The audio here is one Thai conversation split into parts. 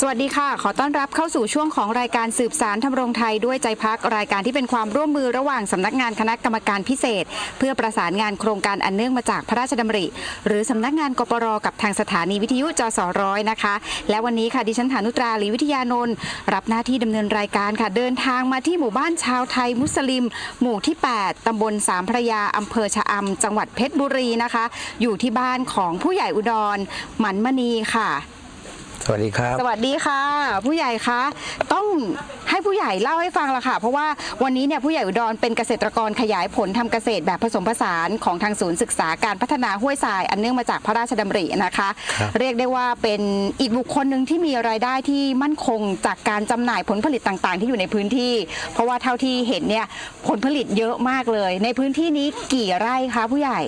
สวัสดีค่ะ ขอต้อนรับเข้าสู่ช่วงของรายการสืบสารทำรงไทยด้วยใจพักรายการที่เป็นความร่วมมือระหว่างสำนักงานคณะกรรมการพิเศษ เพื่อประสานงานโครงการอันเนื่องมาจากพระราชดำริ หรือสำนักงานกปรกับทางสถานีวิทยุจสร้อยนะคะ และวันนี้ค่ะดิฉันฐานุตราหลีวิทยานนท์รับหน้าที่ดำเนินรายการค่ะเดินทางมาที่หมู่บ้านชาวไทยมุสลิม หมู่ที่ 8ตำบลสามพระยาอำเภอชะอำจังหวัดเพชรบุรีนะคะ อยู่ที่บ้านของผู้ใหญ่อุดรหมันมณีค่ะ วัสดีครับ สวัสดีค่ะ ผู้ใหญ่คะต้องให้ผู้ใหญ่เล่าให้ฟังละค่ะ เพราะว่าวันนี้เนี่ยผู้ใหญ่อุดรเป็นเกษตรกรขยายผลทำเกษตรแบบผสมผสานของทางศูนย์ศึกษาการพัฒนาห้วยทรายอันเนื่องมาจากพระราชดำรินะคะครับเรียกได้ว่าเป็นอีกบุคคลหนึ่งที่มีรายได้ที่มั่นคงจากการจำหน่ายผลผลิตต่างๆ ที่อยู่ในพื้นที่ เพราะว่าเท่าที่เห็นเนี่ยผลผลิตเยอะมากเลย ในพื้นที่นี้กี่ไร่คะผู้ใหญ่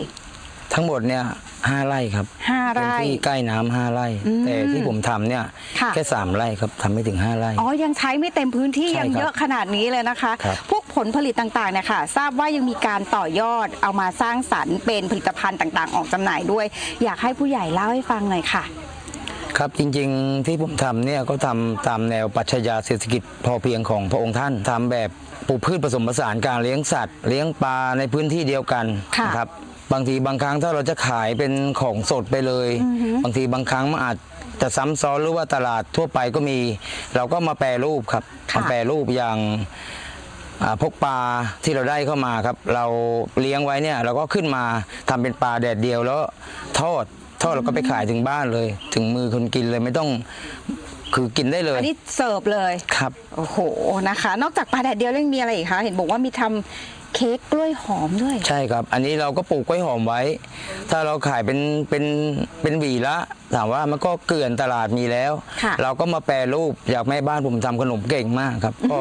ทั้งหมดเนี่ยห้าไร่ครับห้าเป็นไร่ ที่ใกล้น้ำห้าไร่ อืมแต่ที่ผมทำเนี่ยค่ะ แค่สามไร่ครับทำไม่ถึงห้าไร่ อ๋อ ยังใช้ไม่เต็มพื้นที่ใช่ยังครับเยอะขนาดนี้เลยนะคะ ครับ พวกผลผลิตต่างๆเนี่ยค่ะ ทราบว่ายังมีการต่อยอดเอามาสร้างสรรค์เป็นผลิตภัณฑ์ต่างๆ ออกจำหน่ายด้วย อยากให้ผู้ใหญ่เล่าให้ฟังหน่อยค่ะ ครับจริงๆที่ผมทำเนี่ยก็ทำตามแนวปรัชญาเศรษฐกิจพอเพียงของพระองค์ท่านทำแบบปลูกพืชผสมผสานการเลี้ยงสัตว์ เลี้ยงปลาในพื้นที่เดียวกันค่ะ นะครับ บางทีบางครั้งถ้าเราจะขายเป็นของสดไปเลย บางทีบางครั้งมันอาจจะซ้ำซ้อนหรือว่าตลาดทั่วไปก็มี เราก็มาแปรรูปครับค่ะ มาแปรรูปอย่างอ่าพวกปลาที่เราได้เข้ามาครับ เราเลี้ยงไว้เนี่ยเราก็ขึ้นมาทำเป็นปลาแดดเดียวแล้วทอดทอดแล้วก็ไปขายถึงบ้านเลย ถึงมือคนกินเลยไม่ต้องคือกินได้เลยอันนี้เสิร์ฟเลย ครับ โอ้โหนะคะ นอกจากปลาแดดเดียวแล้วยังมีอะไรอีกคะ เห็นบอกว่ามีทำ เค้กกล้วยหอมด้วย ใช่ครับ อันนี้เราก็ปลูกกล้วยหอมไว้ ถ้าเราขายเป็นเป็นเป็นหวีละ ถามว่ามันก็เกลื่อนตลาดมีแล้ว ค่ะ เราก็มาแปรรูปอยากแม่บ้านผมทำขนมเก่งมากครับ ก็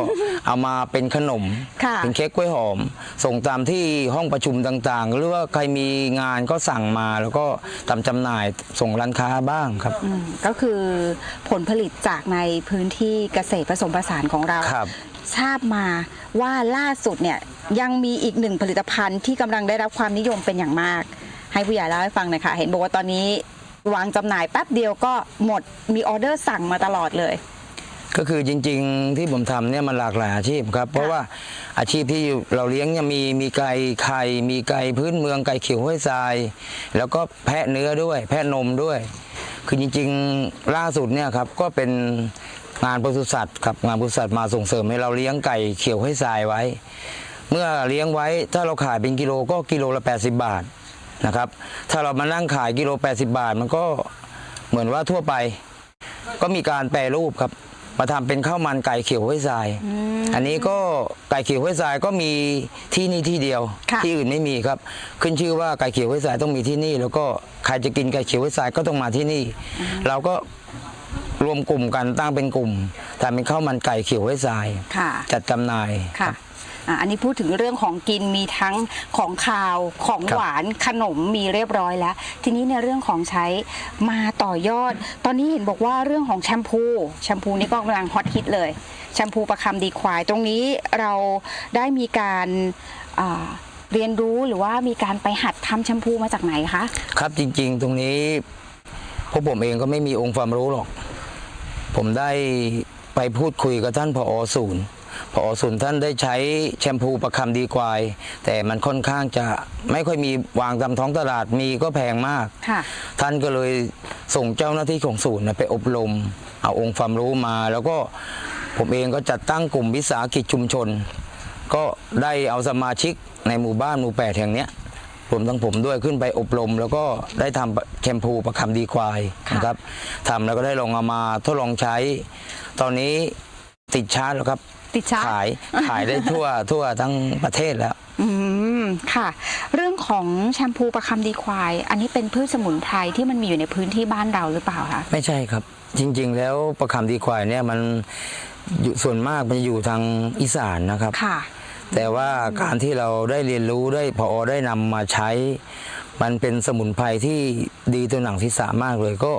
เอามาเป็นขนม ค่ะ เป็นเค้กกล้วยหอม ส่งตามที่ห้องประชุมต่างๆ หรือว่าใครมีงานก็สั่งมาแล้วก็ทำจำหน่ายส่งร้านค้าบ้างครับ อืมก็คือผลผลิตจากในพื้นที่เกษตรผสมผสานของเรา ครับ ทราบมาว่าล่าสุดเนี่ยยังมีอีกหนึ่งผลิตภัณฑ์ที่กำลังได้รับความนิยมเป็นอย่างมาก ให้ผู้ใหญ่เล่าให้ฟังหน่อยค่ะ เห็นบอกว่าตอนนี้วางจำหน่ายแป๊บเดียวก็หมดมีออเดอร์สั่งมาตลอดเลย ก็คือจริงๆที่ผมทำเนี่ยมันหลากหลายอาชีพครับ เพราะว่าอาชีพที่เราเลี้ยงเนี่ยมีมีไก่ไข่มีไก่พื้นเมืองไก่เขียวห้วยทราย แล้วก็แพะเนื้อด้วย แพะนมด้วย คือจริงๆล่าสุดเนี่ยครับก็เป็น งานปศุสัตว์ครับงานปศุสัตว์มาส่งเสริมให้เราเลี้ยงไก่เขียวห้วยทรายไว้ เมื่อเลี้ยงไว้ถ้าเราขายเป็นกิโลก็กิโลละ 80 บาทนะครับถ้าเรามานั่งขายกิโล 80 บาท มันก็เหมือนว่าทั่วไป ก็มีการแปรรูปครับมาทำเป็นข้าวมันไก่เขียวห้วยทราย อันนี้ก็ไก่เขียวห้วยทรายก็มีที่นี่ที่เดียวค่ะที่อื่นไม่มีครับ ขึ้นชื่อว่าไก่เขียวห้วยทรายต้องมีที่นี่ แล้วก็ใครจะกินไก่เขียวห้วยทรายก็ต้องมาที่นี่ เราก็ รวมกลุ่มกันตั้งเป็นกลุ่มทำเป็นข้าวมันไก่เขียวห้วยทราย ค่ะจัดจำหน่ายค่ะอะ อันนี้พูดถึงเรื่องของกินมีทั้งของคาวของครับหวานขนมมีเรียบร้อยแล้ว ทีนี้ในเรื่องของใช้มาต่อยอด ตอนนี้เห็นบอกว่าเรื่องของแชมพู แชมพูนี่ก็กำลังฮอตฮิตเลย แชมพูประคำดีควาย ตรงนี้เราได้มีการอ่าเรียนรู้หรือว่ามีการไปหัดทำแชมพูมาจากไหนคะ ครับจริงๆ ตรงนี้พวกผมเองก็ไม่มีองค์ความรู้หรอก ผมได้ไปพูดคุยกับท่านผอศูนย์ผอศูนย์ท่านได้ใช้แชมพูประคำดีควาย แต่มันค่อนข้างจะไม่ค่อยมีวางตามท้องตลาดมีก็แพงมากค่ะท่านก็เลยส่งเจ้าหน้าที่ของศูนย์น่ะไปอบรม เอาองค์ความรู้มา แล้วก็ผมเองก็จัดตั้งกลุ่มวิสาหกิจชุมชน ก็ได้เอาสมาชิกในหมู่บ้านหมู่แปดแห่งเนี้ย รวมทั้งผมด้วยขึ้นไปอบรม แล้วก็ได้ทำแชมพูประคำดีควายค่ะนะครับทำแล้วก็ได้ลองเอามาทดลองใช้ ตอนนี้ติดชาร์จแล้วครับติดชาร์จขายขายได้ทั่วทั่วทั้งประเทศแล้วอืมค่ะ เรื่องของแชมพูประคำดีควาย อันนี้เป็นพืชสมุนไพรที่มันมีอยู่ในพื้นที่บ้านเราหรือเปล่าคะไม่ใช่ครับ จริง ๆ แล้วประคำดีควายเนี่ยมันอยู่ส่วนมากมันจะอยู่ทางอีสานนะครับค่ะ แต่ว่าการที่เราได้เรียนรู้ได้พอได้นำมาใช้ มันเป็นสมุนไพรที่ดีตัวหนังที่สามากเลยก็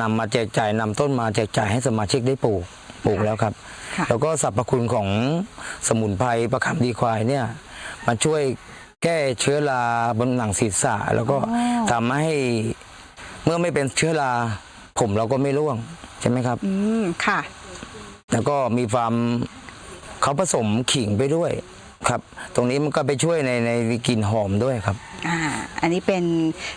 นำมาแจกจ่ายนำต้นมาแจกจ่ายให้สมาชิกได้ปลูกปลูกแล้วครับค่ะแล้วก็สรรพคุณของสมุนไพรประคำดีควายเนี่ยมันช่วยแก้เชื้อราบนหนังศีรษะ แล้วก็อ๋อทำให้เมื่อไม่เป็นเชื้อราผมเราก็ไม่ร่วงใช่ไหมครับ อืมค่ะ แล้วก็มีความเขาผสมขิงไปด้วย ครับ ตรงนี้มันก็ไปช่วยในในกลิ่นหอมด้วยครับ อ่าอันนี้เป็น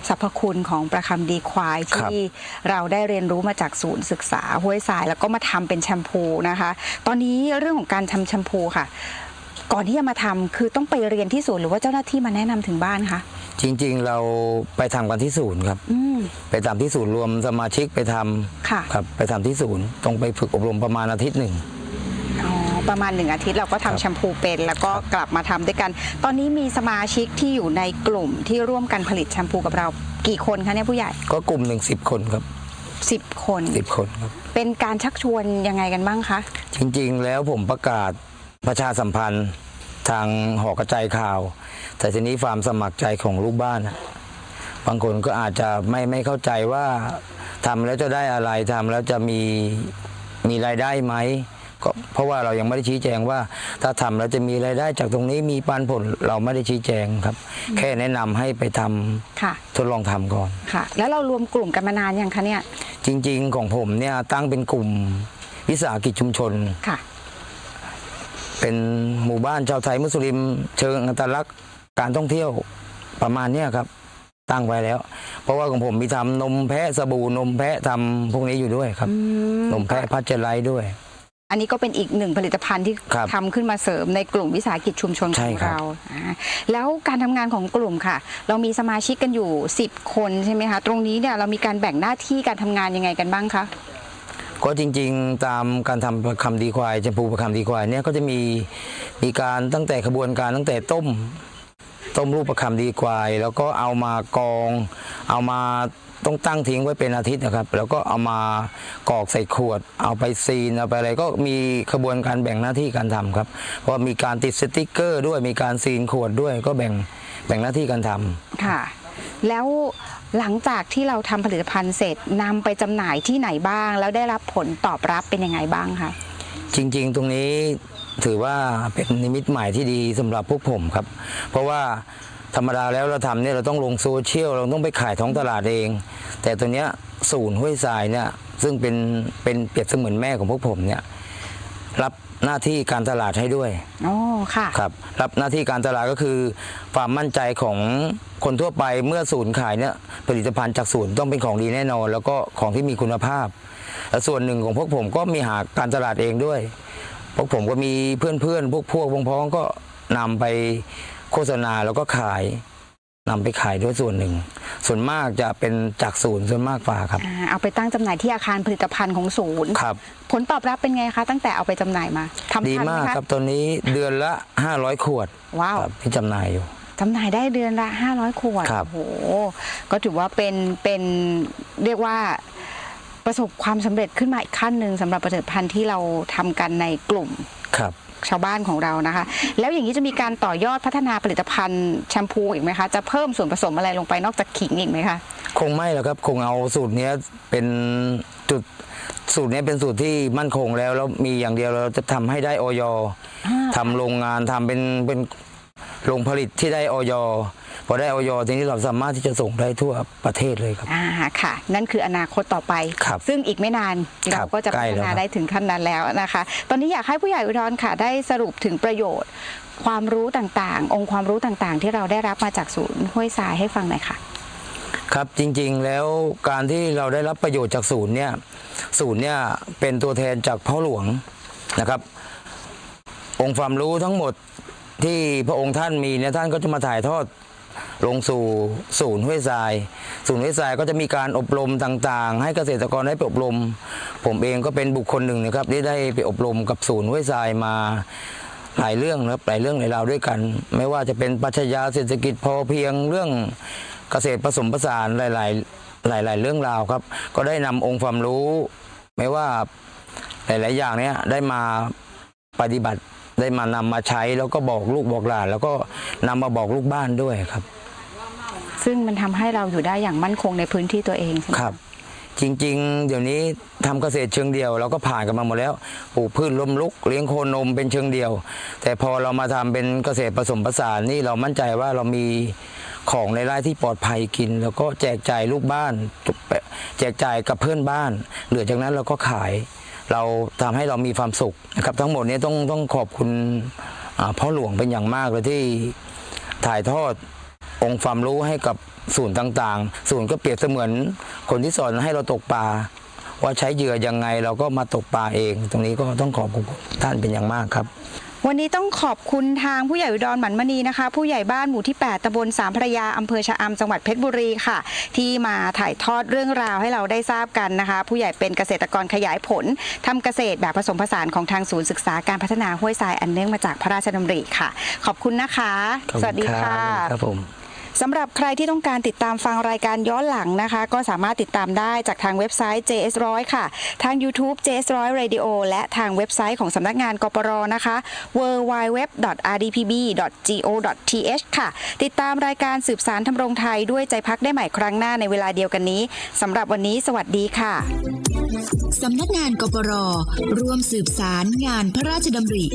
สรรพคุณของประคำดีควายครับ ที่เราได้เรียนรู้มาจากศูนย์ศึกษาห้วยทรายแล้วก็มาทำเป็นแชมพูนะคะ ตอนนี้เรื่องของการทำแชมพูค่ะ ก่อนที่จะมาทำคือต้องไปเรียนที่ศูนย์หรือว่าเจ้าหน้าที่มาแนะนำถึงบ้านคะจริง ๆ เราไปทำกันที่ศูนย์ครับ อืมไปทำที่ศูนย์รวมสมาชิกไปทำค่ะ ครับ ไปทำที่ศูนย์ต้องไปฝึกอบรมประมาณอาทิตย์หนึ่งอ๋อ ประมาณหนึ่งอาทิตย์เราก็ทำครับแชมพูเป็น แล้วก็กลับมาทำด้วยกัน ตอนนี้มีสมาชิกที่อยู่ในกลุ่มที่ร่วมกันผลิตแชมพูกับเรากี่คนคะเนี่ยผู้ใหญ่ ก็กลุ่มหนึ่งสิบคนครับ10 คน สิบคนครับ เป็นการชักชวนยังไงกันบ้างคะ จริงๆ แล้วผมประกาศประชาสัมพันธ์ทางหอกระจายข่าว แต่ทีนี้ความสมัครใจของลูกบ้านน่ะบางคนก็อาจจะไม่ไม่เข้าใจว่าทำแล้วจะได้อะไรทำแล้วจะมีมีรายได้ไหม ก็เพราะว่าเรายังไม่ได้ชี้แจงว่า ถ้าทำแล้วจะมีรายได้จากตรงนี้มีปันผลเราไม่ได้ชี้แจงครับ แค่แนะนำให้ไปทำค่ะ ทดลองทำก่อน ค่ะ แล้วเรารวมกลุ่มกันมานานยังคะเนี่ย จริง ๆ ของผมเนี่ยตั้งเป็นกลุ่มวิสาหกิจชุมชน ค่ะ เป็นหมู่บ้านชาวไทยมุสลิม เชิงอัตลักษณ์การท่องเที่ยวประมาณเนี้ยครับ ตั้งไว้แล้ว เพราะว่าของผมมีทำนมแพะสบู่นมแพะทำพวกนี้อยู่ด้วยครับอืมนมแพะพัชเจอร์ไลท์ด้วย อันนี้ก็เป็นอีกหนึ่งผลิตภัณฑ์ที่ครับทำขึ้นมาเสริมในกลุ่มวิสาหกิจชุมชนขใช่องครับ เราอ่าแล้วการทำงานของกลุ่มค่ะ เรามีสมาชิกกันอยู่ 10 คนใช่ไหมคะ ตรงนี้เนี่ยเรามีการแบ่งหน้าที่การทำงานยังไงกันบ้างคะ ก็จริงๆตามการทำประคำดีควายแชมพูประคำดีควายเนี่ยก็จะมีมีการตั้งแต่ขบวนการตั้งแต่ต้ม ต้มลูกประคำดีควาย แล้วก็เอามากรอง เอามาต้องตั้งทิ้งไว้เป็นอาทิตย์นะครับ แล้วก็เอามากรอกใส่ขวด เอาไปซีนเอาไปอะไรก็มีขบวนการแบ่งหน้าที่การทำครับ เพราะมีการติดสติกเกอร์ ด้วยมีการซีนขวดด้วยก็แบ่งแบ่งหน้าที่การทำค่ะ แล้วหลังจากที่เราทำผลิตภัณฑ์เสร็จนำไปจำหน่ายที่ไหนบ้าง แล้วได้รับผลตอบรับเป็นยังไงบ้างคะจริง ๆ ตรงนี้ ถือว่าเป็นนิมิตใหม่ที่ดีสำหรับพวกผมครับ เพราะว่าธรรมดาแล้วเราทำเนี่ยเราต้องลงโซเชียลเราต้องไปขายท้องตลาดเอง แต่ตัวเนี้ยศูนย์ห้วยทรายเนี่ยซึ่งเป็นเป็นเปรียบเสมือนแม่ของพวกผมเนี่ยรับหน้าที่การตลาดให้ด้วยอ๋อค่ะครับ รับหน้าที่การตลาดก็คือความมั่นใจของคนทั่วไปเมื่อศูนย์ขายเนี่ยผลิตภัณฑ์จากศูนย์ต้องเป็นของดีแน่นอน แล้วก็ของที่มีคุณภาพและส่วนหนึ่งของพวกผมก็มีหาการตลาดเองด้วย พวกผมก็มีเพื่อนๆพวกพวกพ้องๆก็นำไปโฆษณาแล้วก็ขายนำไปขายด้วยส่วนหนึ่ง ส่วนมากจะเป็นจากศูนย์ส่วนมากกว่าครับ อ่าเอาไปตั้งจำหน่ายที่อาคารผลิตภัณฑ์ของศูนย์ ครับ ผลตอบรับเป็นไงคะ ตั้งแต่เอาไปจำหน่ายมาทำดีทันไหมากคะครับตอนนี้เดือนละ 500 ขวดว้าวครับที่จำหน่ายอยู่ จำหน่ายได้เดือนละ 500 ขวดครับ โอ้โหก็ถือว่าเป็นเป็นเรียกว่า ประสบความสำเร็จขึ้นมาอีกขั้นหนึ่งสำหรับผลิตภัณฑ์ที่เราทำกันในกลุ่มครับชาวบ้านของเรานะคะ แล้วอย่างนี้จะมีการต่อยอดพัฒนาผลิตภัณฑ์แชมพูอีกไหมคะจะเพิ่มส่วนผสมอะไรลงไปนอกจากขิงอีกไหมคะคงไม่หรอกครับคงเอาสูตรเนี้ยเป็นจุดสูตรเนี้ยเป็นสูตรที่มั่นคงแล้วแล้วมีอย่างเดียวเราจะทำให้ได้ออยอ่าทำโรงงานทำเป็นเป็นโรงผลิตที่ได้ออย พอได้ออยทีนี้เราสามารถที่จะส่งได้ทั่วประเทศเลยครับ อ่าค่ะ นั่นคืออนาคตต่อไป ครับซึ่งอีกไม่นานครัเราบก็จะใกพัล้ฒแล้วนาครับ ได้ถึงขั้นนั้นแล้วนะคะ ตอนนี้อยากให้ผู้ใหญ่อุดรค่ะ ได้สรุปถึงประโยชน์ ความรู้ต่างๆ องค์ความรู้ต่างๆ ที่เราได้รับมาจากศูนย์ห้วยทรายให้ฟังหน่อยค่ะ ครับจริงๆแล้วการที่เราได้รับประโยชน์จากศูนย์เนี่ยศูนย์เนี่ยเป็นตัวแทนจากพ่อหลวงนะครับ องค์ความรู้ทั้งหมดที่พระองค์ท่านมีเนี่ยท่านก็จะมาถ่ายทอด ลงสู่ศูนย์ห้วยทราย ศูนย์ห้วยทรายก็จะมีการอบรมต่างๆ ให้เกษตรกรได้ไปอบรม ผมเองก็เป็นบุคคลหนึ่งนะครับที่ได้ไปอบรมกับศูนย์ห้วยทรายมาหลายเรื่องนะครับหลายเรื่องหลายราวด้วยกัน ไม่ว่าจะเป็นปัชญาเศรษฐกิจพอเพียงเรื่องเกษตรผสมผสานหลาย ๆ หลาย ๆ เรื่องราวครับ ก็ได้นำองค์ความรู้ ไม่ว่าหลาย ๆ อย่างเนี้ยได้มาปฏิบัติ ได้มานำมาใช้แล้วก็บอกลูกบอกหลาน แล้วก็นำมาบอกลูกบ้านด้วยครับ ซึ่งมันทำให้เราอยู่ได้อย่างมั่นคงในพื้นที่ตัวเองใช่ไหมครับ จริง ๆ เดี๋ยวนี้ทำเกษตรเชิงเดียว เราก็ผ่านกันมาหมดแล้วปลูกพืชล้มลุกเลี้ยงโคนมเป็นเชิงเดียว แต่พอเรามาทำเป็นเกษตรผสมผสานนี่เรามั่นใจว่าเรามีของในไร่ที่ปลอดภัยกิน แล้วก็แจกจ่ายลูกบ้าน แจกจ่ายกับเพื่อนบ้าน เหลือจากนั้นเราก็ขาย เราทำให้เรามีความสุขนะครับทั้งหมดนี้ต้องต้องขอบคุณพ่อหลวงเป็นอย่างมากเลยที่ถ่ายทอดองค์ความรู้ให้กับศูนย์ต่างๆ ศูนย์ก็เปรียบเสมือนคนที่สอนให้เราตกปลาว่าใช้เหยื่อยังไงเราก็มาตกปลาเอง ตรงนี้ก็ต้องขอบคุณท่านเป็นอย่างมากครับ วันนี้ต้องขอบคุณทางผู้ใหญ่อุดรหมันมณีนะคะ ผู้ใหญ่บ้านหมู่ที่ 8ตำบลสามพระยาอำเภอชะอำจังหวัดเพชรบุรีค่ะ ที่มาถ่ายทอดเรื่องราวให้เราได้ทราบกันนะคะ ผู้ใหญ่เป็นเกษตรกรขยายผลทำเกษตรแบบผสมผสานของทางศูนย์ศึกษาการพัฒนาห้วยทรายอันเนื่องมาจากพระราชดำริค่ะ ขอบคุณนะคะขอบสณวัสดีค่ะครับผม สำหรับใครที่ต้องการติดตามฟังรายการย้อนหลังนะคะ ก็สามารถติดตามได้จากทางเว็บไซต์ JS100 ค่ะ ทาง YouTube JS100 Radio และทางเว็บไซต์ของสำนักงานกปรนะคะ www.rdpb.go.th ค่ะ ติดตามรายการสืบสารทำรงไทยด้วยใจพักได้ใหม่ครั้งหน้าในเวลาเดียวกันนี้สำหรับวันนี้สวัสดีค่ะสำนักงานกปรร่วมสืบสารงานพระราชดำริ